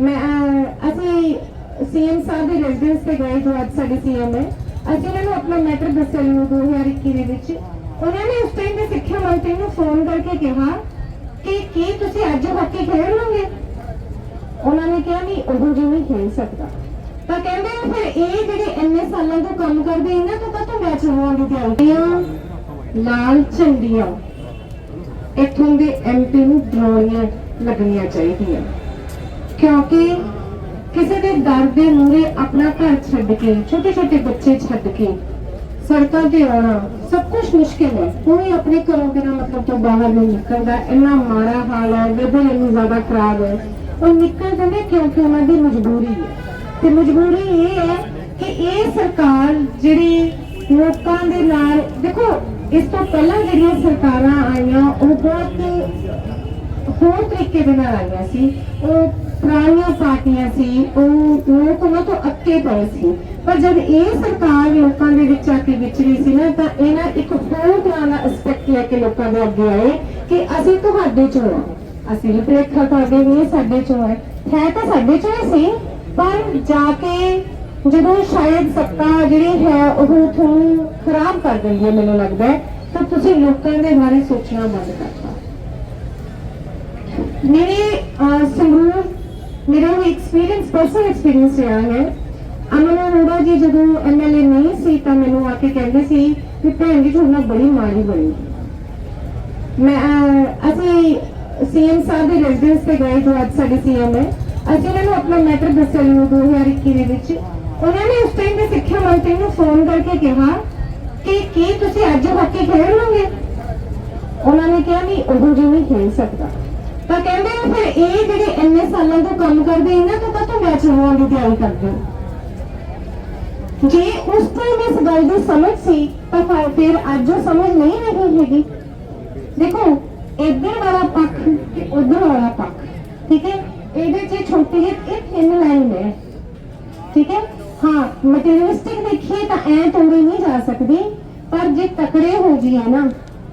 ਮੈਂ ਅਸੀਂ ਸੀਐਮ ਸਾਹਿਬ ਦੇ ਰੈਜ਼ੀਡੈਂਸ ਤੇ ਗਏ ਜੋ ਅੱਜ ਸਾਡੇ ਸੀਐਮ ਹੈ। ਅਸੀਂ ਉਹਨਾਂ ਨੂੰ ਆਪਣਾ ਮੈਟਰ ਦੱਸਿਆ ਨੂੰ 2021 ਦੇ ਵਿੱਚ। ਉਹਨਾਂ ਨੇ ਉਸ ਟਾਈਮ ਦੇ ਸਿੱਖਿਆ ਮੰਤਰੀ ਨੂੰ ਫੋਨ ਕਰਕੇ ਕਿਹਾ ਕਿ ਕੀ ਤੁਸੀਂ ਅੱਜ ਹਾਕੀ ਖੇਡ ਲਓਗੇ? ਉਹਨਾਂ ਨੇ ਕਿਹਾ ਨਹੀਂ ਉਹ ਜੀ ਨਹੀਂ ਖੇਡ ਸਕਦਾ। ਤਾਂ ਕਹਿੰਦੇ ਨੇ ਫਿਰ ਇਹ ਜਿਹੜੇ ਇੰਨੇ ਸਾਲਾਂ ਤੋਂ ਕੰਮ ਕਰਦੇ ਇਹਨਾਂ ਤੋਂ ਕਦੋਂ ਮੈਚ ਹੋਣ ਦੀ ਤਿਆਰੀ? ਆ ਲਾਲ ਝੰਡੀਆਂ। ਇੱਥੋਂ ਦੇ ਐਮਪੀ ਨੂੰ ਡਰਾਉਣੀਆਂ ਲੱਗਣੀਆਂ ਚਾਹੀਦੀਆਂ। ਕਿਉਂਕਿ ਕਿਸੇ ਦੇ ਦਰ ਦੇ ਮੂਹਰੇ ਆਪਣਾ ਘਰ ਛੱਡ ਕੇ ਛੋਟੇ ਛੋਟੇ ਬੱਚੇ ਛੱਡ ਕੇ ਸੜਕਾਂ ਤੇ ਆਉਣਾ ਸਭ ਕੁਝ ਮੁਸ਼ਕਿਲ ਹੈ। ਕੋਈ ਆਪਣੇ ਘਰੋਂ ਬਿਨਾਂ ਮਤਲਬ ਤੋਂ ਬਾਹਰ ਨਹੀਂ ਨਿਕਲਦਾ। ਇੰਨਾ ਮਾੜਾ ਹਾਲ ਹੈ, weather ਇੰਨੀ ਜ਼ਿਆਦਾ ਖਰਾਬ ਹੈ। ਉਹ ਨਿਕਲ ਜਾਂਦੇ ਕਿਉਂਕਿ ਉਹਨਾਂ ਦੀ ਮਜਬੂਰੀ ਹੈ। ਤੇ ਮਜਬੂਰੀ ਇਹ ਹੈ ਕਿ ਇਹ ਸਰਕਾਰ ਜਿਹੜੀ ਲੋਕਾਂ ਦੇ ਨਾਲ, ਦੇਖੋ, ਇਸ ਤੋਂ ਪਹਿਲਾਂ ਜਿਹੜੀਆਂ ਸਰਕਾਰਾਂ ਆਈਆਂ, ਉਹ ਬਹੁਤ ਹੋਰ ਤਰੀਕੇ ਦੇ ਨਾਲ ਆਈਆਂ ਸੀ। ਉਹ ਪੁਰਾਣੀਆਂ ਪਾਰਟੀਆਂ ਸੀ, ਉਹ ਲੋਕ ਉਹਨਾਂ ਤੋਂ ਅੱਕੇ ਪਏ ਸੀ। ਪਰ ਜਦ ਇਹ ਸਰਕਾਰ ਲੋਕਾਂ ਦੇ ਵਿੱਚ ਆ ਕੇ ਵਿਚਰੀ ਸੀ ਨਾ, ਤਾਂ ਇਹਨਾਂ ਇੱਕ ਹੋਰ ਤਰ੍ਹਾਂ ਦਾ ਐਸਪੈਕਟ ਲੈ ਕੇ ਲੋਕਾਂ ਦੇ ਅੱਗੇ ਆਏ ਕਿ ਅਸੀਂ ਤੁਹਾਡੇ ਚੋਂ ਹਾਂ ਅਸੀਂ ਵੀ ਪ੍ਰੇਖਾ ਕਰਦੇ ਵੀ ਸਾਡੇ ਚੋਂ ਹੈ ਹੈ ਤਾਂ ਸਾਡੇ ਚੋਂ ਹੀ ਸੀ, ਪਰ ਜਾ ਕੇ ਜਦੋਂ ਸ਼ਾਇਦ ਸੱਤਾ ਜਿਹੜੀ ਹੈ, ਉਹ ਤੁਹਾਨੂੰ ਖਰਾਬ ਕਰ ਦਿੰਦੀ ਹੈ, ਮੈਨੂੰ ਲੱਗਦਾ ਤਾਂ ਤੁਸੀਂ ਲੋਕਾਂ ਦੇ ਬਾਰੇ ਸੋਚਣਾ ਬੰਦ ਕਰਤਾ। ਮੇਰੇ ਸੰਗਰੂਰ ਮੇਰਾ ਉਹ ਐਕਸਪੀਰੀਅੰਸ ਪਰਸਨਲ ਐਕਸਪੀਰੀਅੰਸ ਰਿਹਾ ਹੈ। ਅਮਨ ਅਰੋੜਾ ਜੀ ਜਦੋਂ ਐਮਐਲਏ ਨਹੀਂ ਸੀ ਤਾਂ ਮੈਨੂੰ ਆ ਕੇ ਕਹਿੰਦੇ ਸੀ ਕਿ ਭੈਣ ਜੀ ਤੁਹਾਡਾ ਬੜੀ ਮਾੜੀ ਬਣੀ। ਮੈਂ ਅਸੀਂ ਸੀਐਮ ਸਾਹਿਬ ਦੇ ਰੈਜ਼ੀਡੈਂਸ ਤੇ ਗਏ ਜੋ ਅੱਜ ਸਾਡੇ ਸੀਐਮ ਹੈ। ਅਸੀਂ ਉਹਨਾਂ ਨੂੰ ਆਪਣਾ ਮੈਟਰ ਦੱਸਿਆ ਨੂੰ 2021 ਦੇ ਵਿੱਚ। ਉਹਨਾਂ ਨੇ ਉਸ ਟਾਈਮ ਦੇ ਸਿੱਖਿਆ ਮੰਤਰੀ ਨੂੰ ਫੋਨ ਕਰਕੇ ਕਿਹਾ ਕਿ ਕੀ ਤੁਸੀਂ ਅੱਜ ਹਾਕੀ ਖੇਡ ਲਓਗੇ? ਉਹਨਾਂ ਨੇ ਕਿਹਾ ਨਹੀਂ ਉਹ ਜੀ ਨਹੀਂ ਖੇਡ ਸਕਦਾ। ਤਾਂ ਕਹਿੰਦੇ ਨੇ ਫਿਰ ਇਹ ਜਿਹੜੇ ਇੰਨੇ ਸਾਲਾਂ ਤੋਂ ਕੰਮ ਕਰਦੇ ਇਹਨਾਂ ਤੋਂ ਕਦੋਂ ਮੈਚ ਹੋਣ ਦੀ ਤਿਆਰੀ ਕਰਦੇ ਜੇ ਉਸ ਟਾਈਮ ਇਸ ਗੱਲ ਦੀ ਸਮਝ ਸੀ, ਤਾਂ ਫਿਰ- ਅੱਜ ਉਹ ਸਮਝ ਨਹੀਂ ਰਹੀ ਹੈਗੀ। ਦੇਖੋ, ਇੱਧਰ ਵਾਲਾ ਪੱਖ ਤੇ ਉੱਧਰ ਵਾਲਾ ਪੱਖ, ਠੀਕ ਹੈ? ਇਹਦੇ 'ਚ ਛੋਟੀ ਜਿਹੀ ਇੱਕ ਥਿਨ ਲਾਈਨ ਹੈ, ਠੀਕ ਹੈ? ਹਾਂ ਮਟੀਰੀਅਲਿਸਟਿਕ ਦੇਖੀਏ ਤਾਂ ਐ ਤੋੜੀ ਨਹੀਂ ਜਾ ਸਕਦੀ, ਪਰ ਜੇ ਤਕੜੇ ਹੋ ਜੀਏ ਨਾ,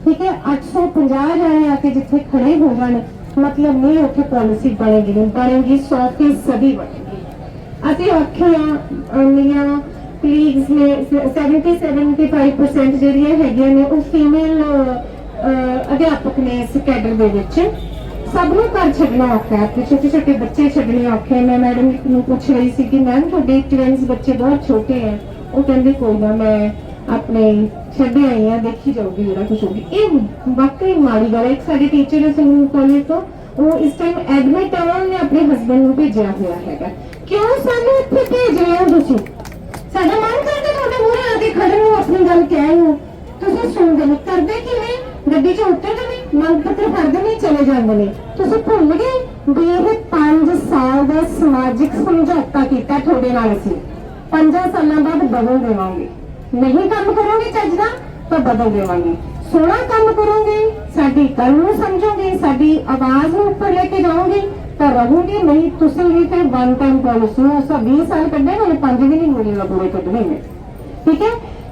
ਠੀਕ ਹੈ? 850 ਜਾਣੇ ਆ ਕੇ ਜਿੱਥੇ ਖੜੇ ਹੋ ਜਾਣ ਮਤਲਬ ਨਹੀਂ ਉੱਥੇ ਪਾਲਿਸੀ ਬਣੇਗੀ ਨਹੀਂ ਬਣੇਗੀ 100% ਬਣੇਗੀ। ਅਸੀਂ ਆਖਿਆ ਮੇਰੀਆਂ ਕਲੀਗਸ ਨੇ 70 75% ਜਿਹੜੀਆਂ ਹੈਗੀਆਂ ਨੇ, ਉਹ ਫੀਮੇਲ ਅਧਿਆਪਕ ਨੇ ਇਸ ਕੈਡਰ ਦੇ ਵਿੱਚ। ਸਭ ਨੂੰ ਘਰ ਛੱਡਣਾ ਔਖਾ ਹੈ। ਛੋਟੇ ਛੋਟੇ ਬੱਚੇ ਛੱਡਣੇ ਔਖੇ ਮੈਂ ਮੈਡਮ ਨੂੰ ਪੁੱਛ ਰਹੀ ਸੀ ਕਿ, ਮੈਮ, ਤੁਹਾਡੇ ਟਵਿੰਸ ਬੱਚੇ ਬਹੁਤ ਛੋਟੇ ਹੈ। ਉਹ ਕਹਿੰਦੇ, ਕੋਈ ਨਾ, ਮੈਂ ਆਪਣੇ ਛੱਡੇ ਆਈ ਆ ਦੇਖੀ ਜਾਊਗੀ ਜਿਹੜਾ ਕੁਝ ਹੋਊਗੀ ਇਹ ਵਾਕਈ ਮਾੜੀ ਗੱਲ ਹੈ। ਇੱਕ ਸਾਡੇ ਟੀਚਰ ਹੈ ਕਾਲਜ ਤੋਂ, ਉਹ ਇਸ ਟਾਈਮ ਐਡਮਿਟ ਹੈ ਉਹਨੇ ਆਪਣੇ ਹਸਬੰਡ ਨੂੰ ਭੇਜਿਆ ਹੋਇਆ ਹੈਗਾ। ਕਿਉਂ ਸਾਨੂੰ ਇੱਥੇ ਭੇਜ ਰਹੇ ਹੋ ਤੁਸੀਂ? ਸਾਡਾ ਮਨ ਕਰਦਾ ਤੁਹਾਡੇ ਮੂਹਰੇ ਆ ਕੇ ਖੜੇ ਹੋ, ਆਪਣੀ ਗੱਲ ਕਹਿ ਨੂੰ ਤੁਸੀਂ ਸੁਣਦੇ ਨਹੀਂ, ਕਰਦੇ ਕਿਵੇਂ? ਗੱਡੀ 'ਚ ਉਤਰਦੇ ਨਹੀਂ ਮੰਗ ਪੱਤਰ ਫੜਦੇ ਨਹੀਂ, ਚਲੇ ਜਾਂਦੇ ਨੇ ਤੁਸੀਂ ਭੁੱਲ ਗਏ? ਵੀ ਇਹ 5 ਸਾਲ ਦਾ ਸਮਾਜਿਕ ਸਮਝੌਤਾ ਕੀਤਾ ਤੁਹਾਡੇ ਨਾਲ ਅਸੀਂ। 5 ਸਾਲਾਂ ਬਾਅਦ ਬਦਲ ਦੇਵਾਂਗੇ। ਨਹੀਂ ਕੰਮ ਕਰੋਗੇ ਚੱਜ ਦਾ ਤਾਂ ਬਦਲ ਦੇਵਾਂਗੇ ਸੋਹਣਾ ਕੰਮ ਕਰੋਗੇ ਸਾਡੀ ਗੱਲ ਨੂੰ ਸਮਝੋਗੇ ਸਾਡੀ ਆਵਾਜ਼ ਨੂੰ ਉੱਪਰ ਲੈ ਕੇ ਜਾਓਗੇ ਤਾਂ ਰਹੋਗੇ ਨਹੀਂ ਤੁਸੀਂ ਵੀ ਫਿਰ ਵਨ ਟਾਈਮ ਪਾਲਿਸੀ ਨੂੰ ਅਸਾਂ 20 ਸਾਲ ਕੱਢੇ ਨਾਲੇ 5 ਵੀ ਨਹੀਂ ਮਿਲੇਗਾ ਪੂਰੇ ਕੱਢਣੇ ਨੇ ਠੀਕ ਹੈ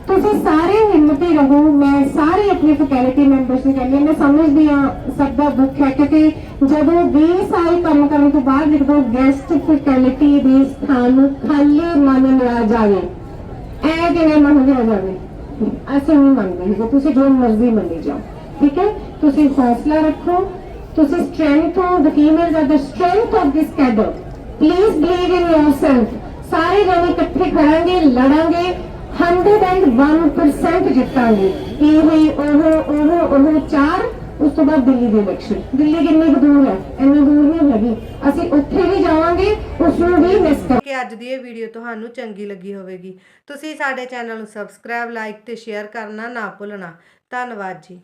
ਤੁਸੀਂ ਸਾਰੇ ਹਿੰਮਤੀ ਰਹੋ ਮੈਂ ਸਾਰੇ ਆਪਣੇ ਫੈਕਲਟੀ ਮੈਂਬਰਸ ਨੂੰ ਕਹਿੰਦੀ ਹਾਂ ਮੈਂ ਸਮਝਦੀ ਹਾਂ ਸਭ ਦਾ ਦੁੱਖ ਹੈ ਕਿਉਂਕਿ ਜਦੋਂ 20 ਸਾਲ ਕੰਮ ਕਰਨ ਤੋਂ ਬਾਅਦ ਜਦੋਂ ਗੈਸਟ ਫੈਕਲਟੀ ਦੇ ਸਥਾਨ ਨੂੰ ਖਾਲੀ ਮੰਨ ਲਿਆ ਜਾਵੇ ਐ ਕਿਵੇਂ ਮੰਨ ਲਿਆ ਜਾਵੇ? ਅਸੀਂ ਨਹੀਂ ਮੰਨਦੇ ਹੈਗੇ, ਤੁਸੀਂ ਜੋ ਮਰਜ਼ੀ ਮੰਨੀ ਜਾਓ। ਠੀਕ ਹੈ? ਤੁਸੀਂ ਹੌਸਲਾ ਰੱਖੋ। ਤੁਸੀਂ ਸਟਰੈਂਥ ਹੋ। the females are the strength of this cadre please believe in yourself ਸਾਰੇ ਜਣੇ ਇਕੱਠੇ ਖੜਾਂਗੇ ਲੜਾਂਗੇ। 101% ਜਿੱਤਾਂਗੇ। ਇਹ ਉਹ ਉਹ ਉਹ ਚਾਰ ਤੋਂ ਬਾਅਦ ਦਿੱਲੀ ਦੀ ਇਲੈਕਸ਼ਨ ਦਿੱਲੀ ਕਿੰਨੀ ਕੁ ਦੂਰ ਹੈ? ਇੰਨੀ ਦੂਰ ਨਹੀਂ ਹੈਗੀ। ਅਸੀਂ ਉੱਥੇ ਵੀ ਜਾਵਾਂਗੇ, ਉਸ ਨੂੰ ਵੀ ਮਿਸ ਕਰ ਕਿ ਅੱਜ ਦੀ ਇਹ ਵੀਡੀਓ ਤੁਹਾਨੂੰ ਚੰਗੀ ਲੱਗੀ ਹੋਵੇਗੀ। ਤੁਸੀਂ ਸਾਡੇ ਚੈਨਲ ਨੂੰ ਸਬਸਕ੍ਰਾਈਬ ਲਾਈਕ ਤੇ ਸ਼ੇਅਰ ਕਰਨਾ ਨਾ ਭੁੱਲਣਾ। ਧੰਨਵਾਦ ਜੀ।